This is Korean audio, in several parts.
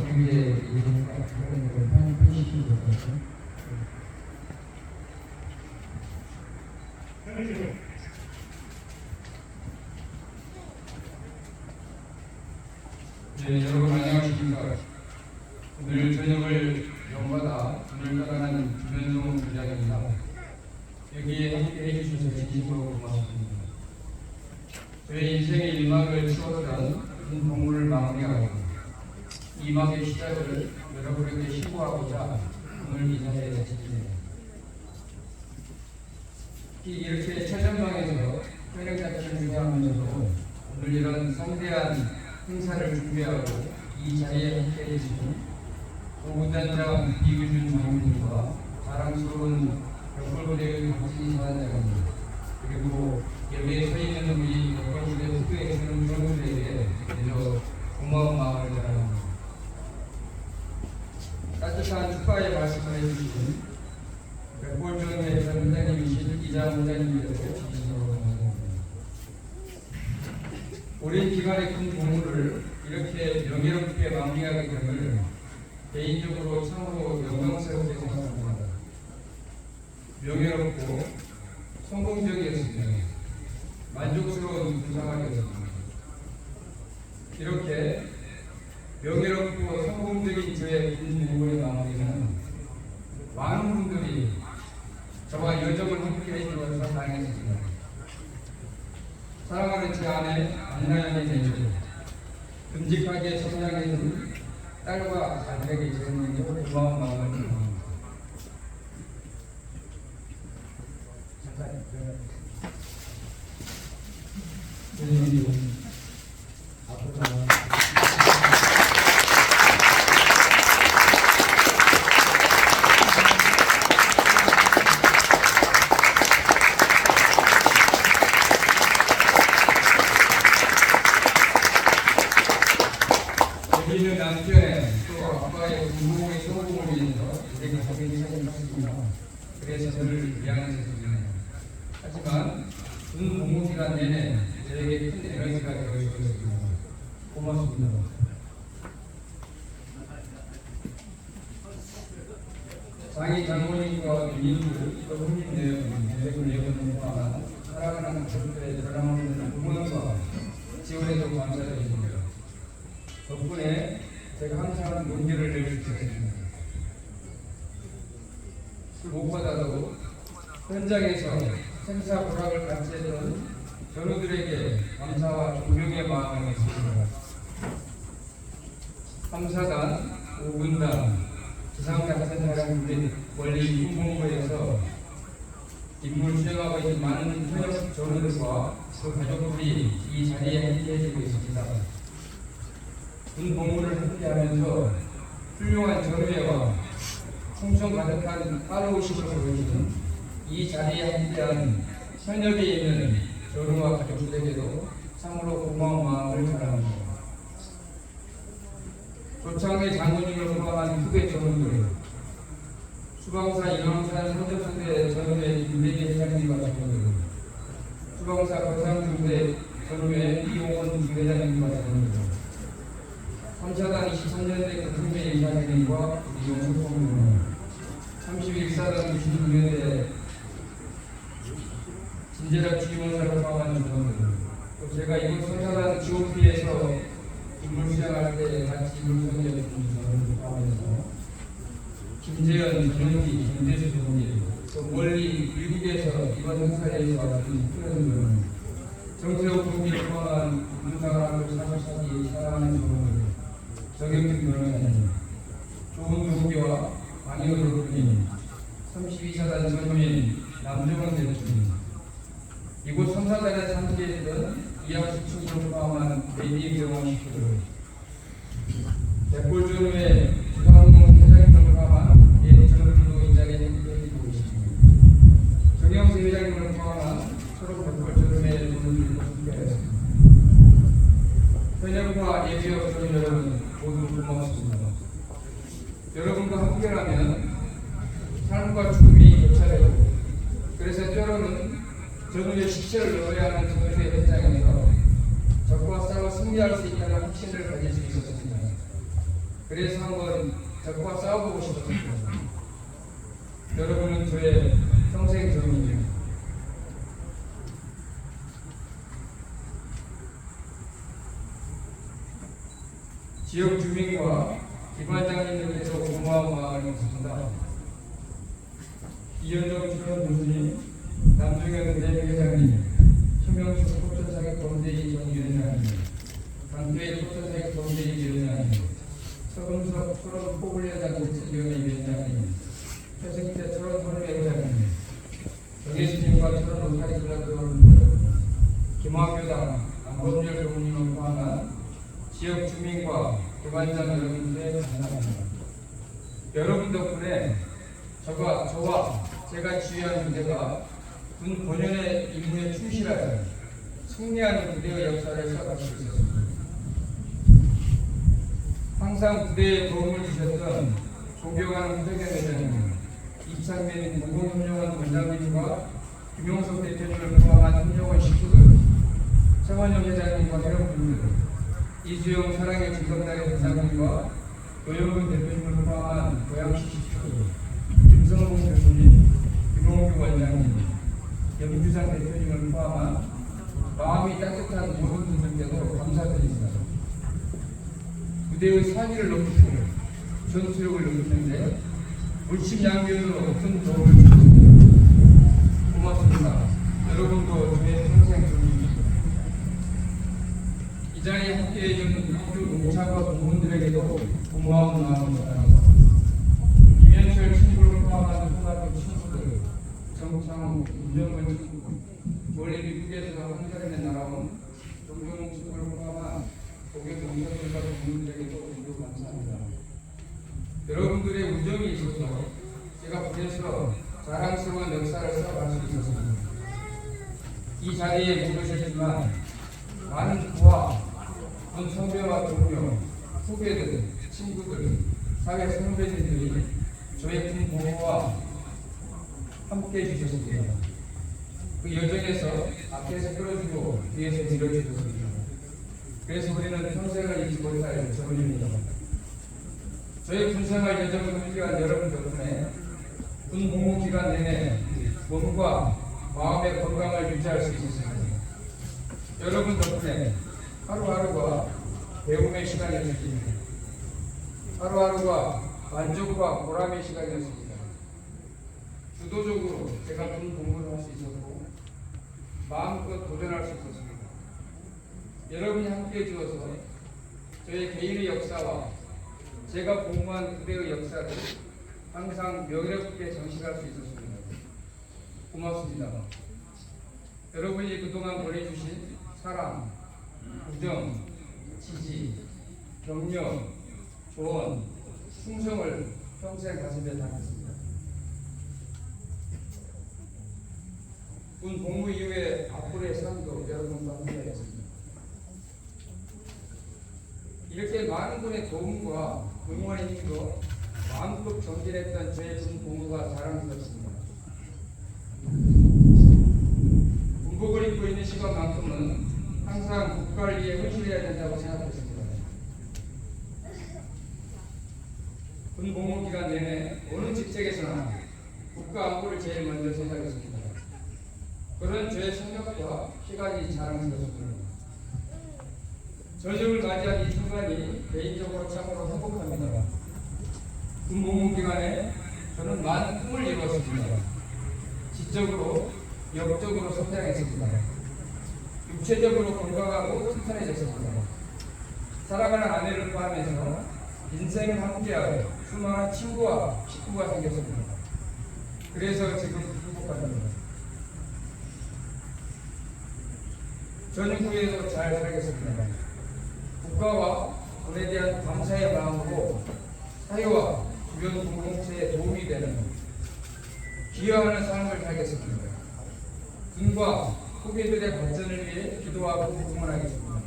준비에 편집해주시면 될것 같아요. 네, 여러분 안녕하십니까. 오늘 저녁을 영받아 오늘 떠나는 김현종 부장입니다. 여기에 함께 해 주셔서 진심으로 고맙습니다. 저의 인생의 일막을 치웠던 큰 공부를 마무리하고 이막의 시작을 여러분에게 신고하고자 오늘 이 자리에. 특히 이렇게 최전방에서 회령자체를 준비하면서도 오늘 이런 성대한 행사를 준비하고 이 자리에 함께 해 주신 오군단장 이규준 장군님과 자랑스러운 역벌부대의 박진희 사단장님 그리고 여기에 서 있는 우리 역벌부대 후배에 계시는 분들에게 먼저 고마운 마음을 전합니다. 따뜻한 축하의 말씀을 해주신 백골전의 전장님이신 이장 원장님께도 진심으로 감사합니다. 오랜 기간의 큰 공부를 이렇게 명예롭게 마무리하게 됨을 개인적으로 참으로 영광스럽게 생각합니다. 명예롭고 성공적이었습니다. 만족스러운 부상하였습니다. 이렇게 명예롭고 성공적인 저의 긴 공부의 마무리는 많은 분들이 저와 여정을 함께 해주셔서 다행했습니다. 사랑하는 제 아내 안나연의 내주 듬직하게 성장해 준 딸과 자녀에게 주는 고마운 마음을 전합니다. 선생님이 앞으로 나와 여기 있는 남편의 또 아빠의 공부의 성공을 위해서 되게 고민이 하셨습니다. 그래서 저를 미안해했습니다. 하지만 군 복무 기간 내내 저에게 큰 에너지가 되어주셨습니다. 고맙습니다. 장이 장모님과 민주 또 국민 내역은 대백을 내역을 포함한 사랑하는 가족들의 사랑하는 응원과 지원에도 감사드립니다. 덕분에 제가 항상 문제를 낼수 있었습니다. 무엇보다도 현장에서 생사 보락을 같이 했던 전우들에게 감사와 존경의 마음을 했습니다. 3사단, 5군단, 지상작전사령 및 원리 인공부에서 임무를 수행하고 있는 많은 현역 전우들과 그 가족들이 이 자리에 함께해주고 있습니다. 군 복무를 함께하면서 훌륭한 전우회와 충성 가득한 따로오심을 보여주는 이 자리에 함께한 현역에 있는 전우와 가족들에게도 참으로 고마운 마음을 전합니다. 조창의 장군님을 포함한 후배 전우들, 수방사 이왕산 선접수대 전우회 김대기 회장님과 전우들, 수방사 거상중대 전우회 이용원 부회장님과 전우들, 3사단 23년대 국회 이사장님과 이용수 총무님, 31사단 96년대 주임원사를 포함한 전우들, 또 제가 이곳 선사단 GOP에서 임무 수행할 때 같이 임무 수행해 준 전우들 포함해서 김재현, 김용기, 김재수 전우님, 또 멀리 미국에서 이번 행사에 왔던 프레드들, 정세호 국민을 포함한 군사관을 사무사기 사랑하는 전우들, 정영진 변호사님, 좋은 동기와 강의호 대표님, 32사단 전우인 남정원 대표님, 이곳 3사단에 함께 했던 이학수 친구를 포함한 병원 식구들, 백골전우의 주상훈 회장님을 포함한 예비 전우들도 이 자리에 함께해주고 있습니다. 정영세 회장님을 포함한 서로 백골전우의 전우들도 함께하였습니다. 현역과 예비역 전우 여러분 모두 고맙습니다. 여러분과 함께라면 삶과 죽음이 교차되고 그래서 때로는 전우의 시체를 넣어야 하는 전우의 현장에서 적과 싸워 승리 승리할 수 있다는 확신을 가질 수 있었습니다. 그래서 한번 적과 싸워보고 싶었습니다. 여러분은 저의 평생 적입니다. 지역 주민과 기관장님들께서 고마운 마음이 있습니다. 이현정 주변 교수님, 남중현 대회장님, 김명수 포천사격 범죄인 정위원장님, 강교회 포천사격 범죄인 위원장님, 서금석 철원 포블여장 국제위원회 위원장님, 최승태 철원 헌회장님, 정혜수님과 로타리 클럽 여러분들, 김학교당, 안범열 교우님을 포함한 지역 주민과 기관장 여러분들의 감사합니다. 여러분 덕분에 저가 저와 제가 지휘한 부대가 군 본연의 임무에 충실하여 승리하는 부대의 역사를 수 있었습니다. 항상 부대에 도움을 주셨던 존경하는 후대경 회장님, 이창민 공공협력원 원장님과 김용석 대표님을 포함한 협력원 식구들, 최원영 회장님과 회원분들, 이수영 사랑의 진검다리 회장님과 노영근 대표님을 포함한 고양시 식구들, 김성봉 원장님, 염주상 대표님을 포함한 마음이 따뜻한 모든 분들께도 감사드립니다. 부대의 사기를 높이고 전투력을 높이는데 물심양면으로 큰 도움을 주셨습니다. 고맙습니다. 여러분도 저의 평생 존중입니다. 이 자리에 함께해 준 학교 동창과 동문들에게도 고마운 마음을 전합니다. 김현철 친구를 포함한 초등학교 친구들, 정창훈, 윤정근 친구, 원래 미국에서 한 달에 날아온 정종욱 친구를 포함한 고객 동료들과 동문들에게도 모두 감사합니다. 여러분들의 우정이 있어서 제가 부에서 자랑스러운 역사를 써갈 수 있었습니다. 이 자리에 모르셨지만 많은 부하, 군 선배와 동료, 후배들, 친구들, 사회 선배님들이 저의 군 보호와 함께 해주셨습니다. 그 여정에서 앞에서 끌어주고 뒤에서 밀어주셨습니다. 그래서 우리는 평생을 잊지 못할 저분입니다. 저희 군생활 여정을 함께한 여러분 덕분에 군 복무 기간 내내 몸과 마음의 건강을 유지할 수 있었습니다. 여러분 덕분에 하루하루가 배움의 시간이었습니다. 하루하루가 만족과 보람의 시간이었습니다. 주도적으로 제가 군 공부를 할 수 있었고 마음껏 도전할 수 있었습니다. 여러분이 함께해 주어서 저의 개인의 역사와 제가 공부한 그대의 역사를 항상 명예롭게 전시할 수 있었습니다. 고맙습니다. 여러분이 그동안 보내주신 사랑, 우정, 지지, 격려, 조언, 충성을 평생 가슴에 담겠습니다. 군 복무 이후에 앞으로의 삶도 여러분과 함께하겠습니다. 이렇게 많은 분의 도움과 응원의 힘으로 마음껏 정진했던 저의 군 복무가 자랑스럽습니다. 군복을 입고 있는 시간만큼은 항상 국가를 위해 헌신해야 된다고 생각했습니다. 군 복무 기간 내내 어느 직책에서나 국가 안보를 제일 먼저 생각했습니다. 그런 저의 성격과 시간이 자랑스럽습니다. 저녁을 맞이한 이 순간이 개인적으로 참으로 행복합니다. 군 복무 기간에 저는 많은 꿈을 이루었습니다. 지적으로, 역적으로 성장했습니다. 육체적으로 건강하고 튼튼해졌습니다. 사랑하는 아내를 포함해서 인생을 함께하고 수많은 친구와 식구가 생겼습니다. 그래서 지금 행복합니다. 후에도 잘 살겠습니다. 국가와 군에 대한 감사의 마음으로 사회와 주변 공동체에 도움이 되는 기여하는 삶을 살겠습니다. 군과 후배들의 발전을 위해 기도하고 응원하겠습니다.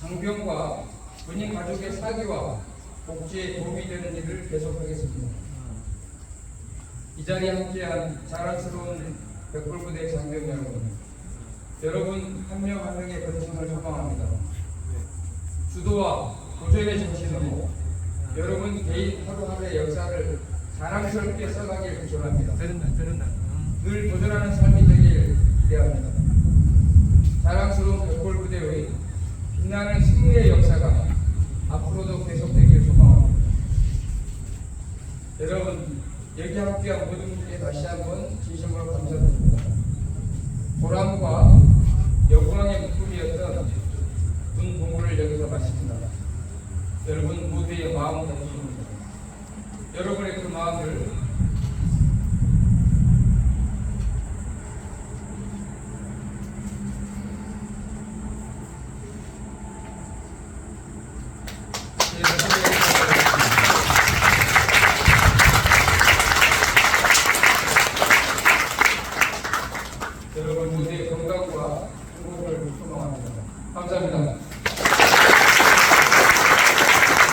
장병과 군인 가족의 사기와 복지에 도움이 되는 일을 계속하겠습니다. 이 자리에 함께한 자랑스러운 백골부대 장병 여러분, 여러분 한 명 한 명의 건승을 소망합니다. 모두와 도전의 정신으로 여러분 개인 하루하루의 역사를 자랑스럽게 써가길 기원합니다. 음. 늘 도전하는 삶이 되길 기대합니다. 자랑스러운 벽골 부대의 빛나는 승리의 역사가 앞으로도 계속되길 소망합니다. 여러분 여기 함께한 모든 분께 다시 한번 진심으로 감사드립니다. 보람과 영광의 묶음이었던 군 복무를 여기서 마칩니다. 여러분 모두의 마음 다주십니다. 여러분의 그 마음을